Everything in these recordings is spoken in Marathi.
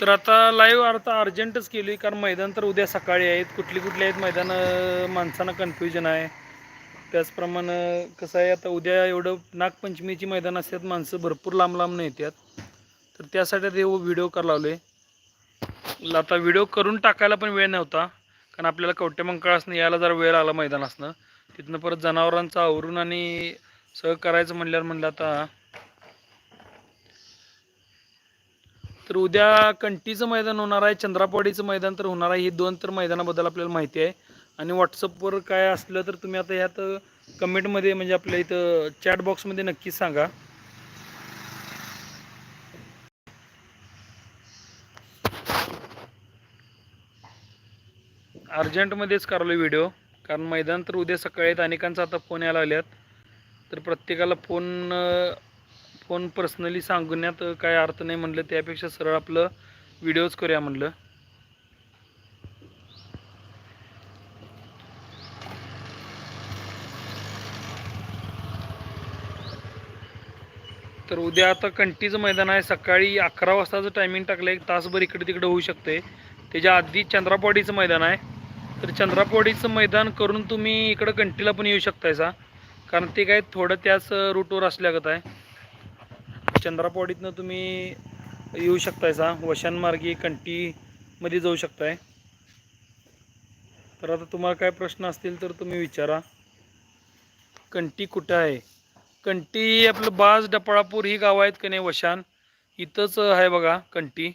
तर आता लाईव्ह आता अर्जंटच केली कारण मैदान तर उद्या सकाळी आहेत. कुठली कुठली आहेत मैदान माणसांना कन्फ्युजन आहे. त्याचप्रमाणे कसं आहे आता उद्या एवढं नागपंचमीची मैदान असतात माणसं भरपूर लांब लांब येतात. तर त्यासाठी ते व्हिडिओ करायला लावले. आता व्हिडिओ करून टाकायला पण वेळ नव्हता कारण आपल्याला कवटेमंकाळासनं यायला जरा वेळ आला मैदान असणं तिथनं परत जनावरांचं आवरून आणि सह करायचं म्हणल्यावर म्हणलं आता तर उद्या कंटीचं मैदान होणार आहे चंद्रापवाडीचं मैदान तर होणार आहे. ही दोन तर मैदानाबद्दल आपल्याला माहिती आहे. आणि व्हॉट्सअपवर काय असलं तर तुम्ही आता ह्यात कमेंटमध्ये म्हणजे आपल्या इथं चॅट बॉक्समध्ये नक्कीच सांगा. अर्जंटमध्येच करालो व्हिडिओ कारण मैदान तर उद्या सकाळी आहेत. अनेकांचा आता फोन यायला लागल्यात. तर प्रत्येकाला फोन कोण पर्सनली सांगण्यात काय अर्थ नाही म्हणलं त्यापेक्षा सरळ आपलं व्हिडिओज करूया म्हणलं. तर उद्या आता कंटीचं मैदान आहे सकाळी अकरा वाजताचं टायमिंग टाकलं एक तासभर इकडे तिकडे होऊ शकते त्याच्या आधी चंद्रापवाडीचं मैदान आहे. तर चंद्रापवाडीचं मैदान करून तुम्ही इकडं कंटीला पण येऊ शकताय सा कारण ते काय थोडं त्याच रूटवर असल्यागत आहे. चंद्रापवाडीतनं तुम्ही येऊ शकताय सा. वशांमार्गी कंटीमध्ये जाऊ शकताय. तर आता तुम्हाला काय प्रश्न असतील तर तुम्ही विचारा. कंटी कुठं आहे? कंटी आपलं बाज डपळापूर ही गावं आहेत का नाही वशान? इथंच आहे बघा कंटी.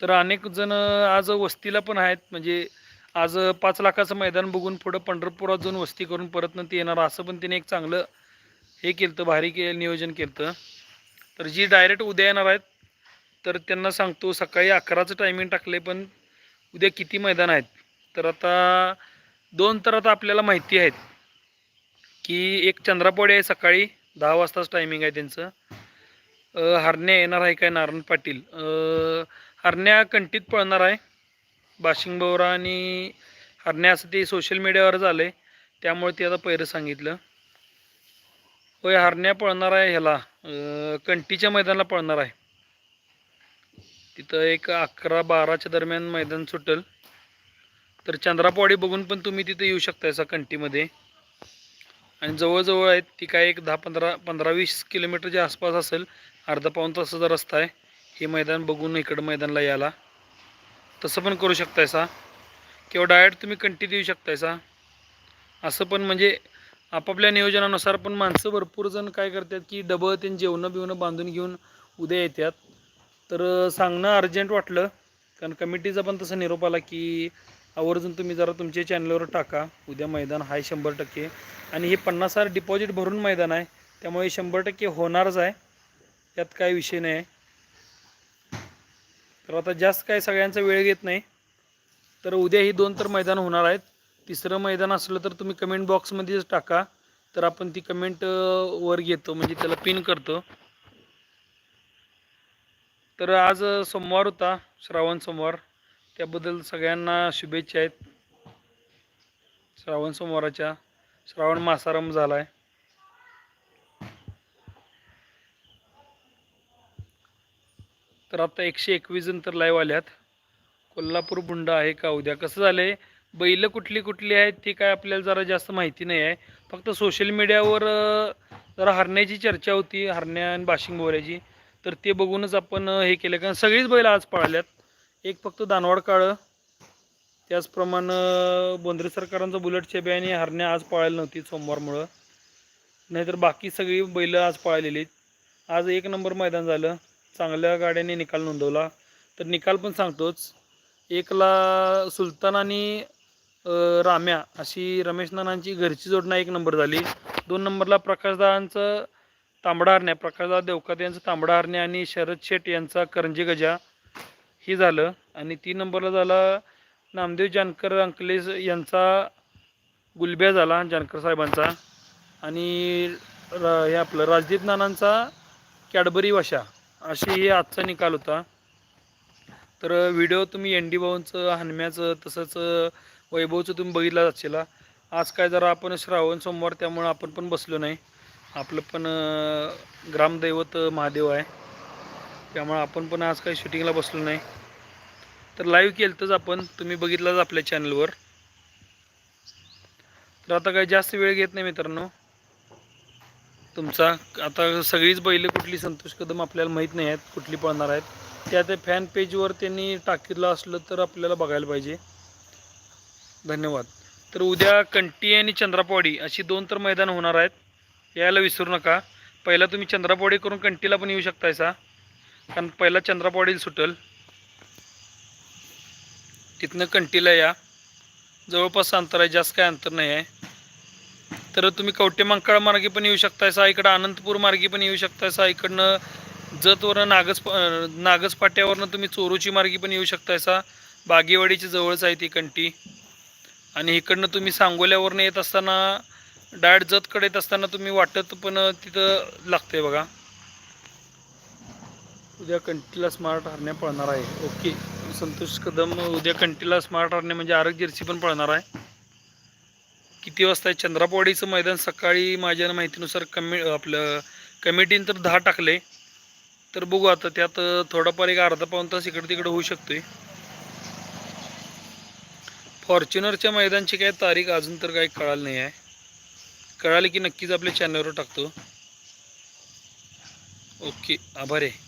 तर अनेक जण आज वस्तीला पण आहेत. म्हणजे आज पाच लाखाचं मैदान बघून पुढं पंढरपुरात जाऊन वस्ती करून परत ते येणार असं पण तिने एक चांगलं हे केलं भारी के नियोजन केलं तर जी डायरेक्ट उद्या येणार आहेत तर त्यांना सांगतो सकाळी अकराचं टायमिंग टाकले पण उद्या किती मैदान आहेत? तर आता दोन तर आता आपल्याला माहिती आहेत की एक चंद्रापोडे आहे सकाळी दहा वाजताच टायमिंग आहे त्यांचं. हरण्या येणार आहे काय नारायण पाटील? हरण्या कंटीत पळणार आहे. बाशिंग बोरा आणि हरण्या असं ते सोशल मीडियावर झालं आहे त्यामुळे ते आता पहिलं सांगितलं. होय हरण्या पळणार आहे ह्याला. कंटीच्या मैदानाला पळणार आहे. तिथं एक अकरा बाराच्या दरम्यान मैदान सुटेल. तर चंद्रापवाडी बघून पण तुम्ही तिथं येऊ शकता असा कंटीमध्ये. आणि जवळजवळ आहेत ती काय एक दहा पंधरा पंधरा वीस किलोमीटरच्या आसपास असेल. अर्धा पाऊण तासाचा रस्ता आहे. हे मैदान बघून इकडं मैदानला यायला. तसं पण करू शकतायसा. किंवा डायरेक्ट तुम्ही कंटी देऊ शकतायसा. असं पण म्हणजे आपापल्या नियोजनानुसार पण माणसं भरपूर जण काय करतात की डबं ते जेवणं बिवणं बांधून घेऊन उद्या येतात तर सांगणं अर्जंट वाटलं. कारण कमिटीचा पण तसा निरोप आला की आवर्जून तुम्ही जरा तुमच्या चॅनलवर टाका. उद्या मैदान आहे शंभर टक्के. आणि हे पन्नास हजार डिपॉझिट भरून मैदान आहे. त्यामुळे शंभर टक्के होणारच आहे. यात काय विषय नाही. आहे तर आता जास्त काय सगळ्यांचा वेळ घेत नाही. तर उद्या ही दोन तर मैदान होणार आहेत. तिसरं मैदान असलं तर तुम्ही कमेंट बॉक्समध्येच टाका. तर आपण ती कमेंट वर घेतो. म्हणजे त्याला पिन करतो. तर आज सोमवार होता. श्रावण सोमवार. त्याबद्दल सगळ्यांना शुभेच्छा आहेत. श्रावण सोमवाराच्या. श्रावण मासारंभ झाला आहे तर आता एकशे एकवीस जण तर लाईव्ह आल्यात. कोल्हापूर बुंडा आहे का? उद्या कसं झालं आहे बैल कुठली कुठली आहेत ती काय आपल्याला जरा जास्त माहिती नाही आहे. फक्त सोशल मीडियावर जरा हरण्याची चर्चा होती हरण्या आणि बाशिंग बोऱ्याची. तर ते बघूनच आपण हे केलं. कारण सगळीच बैल आज पाळल्यात. एक फक्त दानवाड काळं त्याचप्रमाणे बोंद्रे सरकारांचं बुलेट चेबे आणि हरण्या आज पळायला नव्हती सोमवारमुळं. नाहीतर बाकी सगळी बैल आज पळालेली आहेत. आज एक नंबर मैदान झालं. चांगल्या गाड्याने निकाल नोंदवला. तर निकाल पण सांगतोच. एकला सुलतान आणि राम्या अशी रमेश नानांची घरची जोडणं एक नंबर झाली. दोन नंबरला प्रकाशदारांचं तांबडा हरण्या प्रकाशदा देवकात यांचं तांबडा हरण्या आणि शरद शेट यांचा करंजी गजा हे झालं. आणि तीन नंबरला झाला नामदेव जानकर अंकलेस यांचा गुलब्या झाला जानकर साहेबांचा. आणि हे आपलं राजदीप नानांचा कॅडबरी वशा अशी हे आजचा निकाल होता. तर व्हिडिओ तुम्ही एन डी भाऊंचं हनम्याचं तसंच वैभवचं तुम्ही बघितला असेल आज काय जरा आपण श्रावण सोमवार त्यामुळं आपण पण बसलो नाही. आपलं पण ग्रामदैवत महादेव आहे. त्यामुळे आपण पण आज काही शूटिंगला बसलो नाही. तर लाईव्ह केलं आपण. तुम्ही बघितलंच आपल्या चॅनलवर तर आता काही जास्त वेळ घेत नाही मित्रांनो. तुमचा आता सगळीच बैल कुठली संतोष कदम आपल्याला माहीत नाही आहेत कुठली पळणार आहेत. त्या त्या फॅन पेजवर त्यांनी टाकीलं असलं तर आपल्याला बघायला पाहिजे. धन्यवाद. तर उद्या कंटी आणि चंद्रापवाडी अशी दोन तर मैदान होणार आहेत यायला विसरू नका. पहिला तुम्ही चंद्रापवाडी करून कंटीला पण येऊ शकतायसा. कारण पहिला चंद्रापवाडीला सुटल. तिथनं कंटीला या. जवळपास अंतर आहे जास्त काय अंतर नाही आहे. तर तुम्ही कवटे मंकाळ मार्गे पण येऊ शकतायसा इकडं अनंतपूर मार्गे पण येऊ शकतायसा इकडनं जतवरनं नागस नागसपाट्यावरनं तुम्ही चोरूची मार्गी पण येऊ शकतायसा. बागेवाडीच्या जवळच आहे ती कंटी. आणि इकडनं तुम्ही सांगोल्यावरनं येत असताना डायट जतकडे येत असताना तुम्ही वाटत पण तिथं लागते बघा. उद्या कंटीला स्मार्ट हरण्या पळणार आहे. ओके. संतोष कदम उद्या कंटीला स्मार्ट हरणे म्हणजे आरोग्य जर्सी पण पळणार आहे. किती वाजता आहे चंद्रापवाडीचं मैदान सकाळी माझ्या माहितीनुसार कमी आपलं कमिटीनं तर दहा टाकले. तर बघू आता त्यात थोडाफार एक अर्धा पाऊन तास इकडे तिकडे होऊ शकतो आहे फॉर्च्युनरच्या मैदानची काय तारीख अजून तर काही कळाली नाही आहे. कळाली की नक्कीच आपल्या चॅनलवर टाकतो. ओके आभार आहे.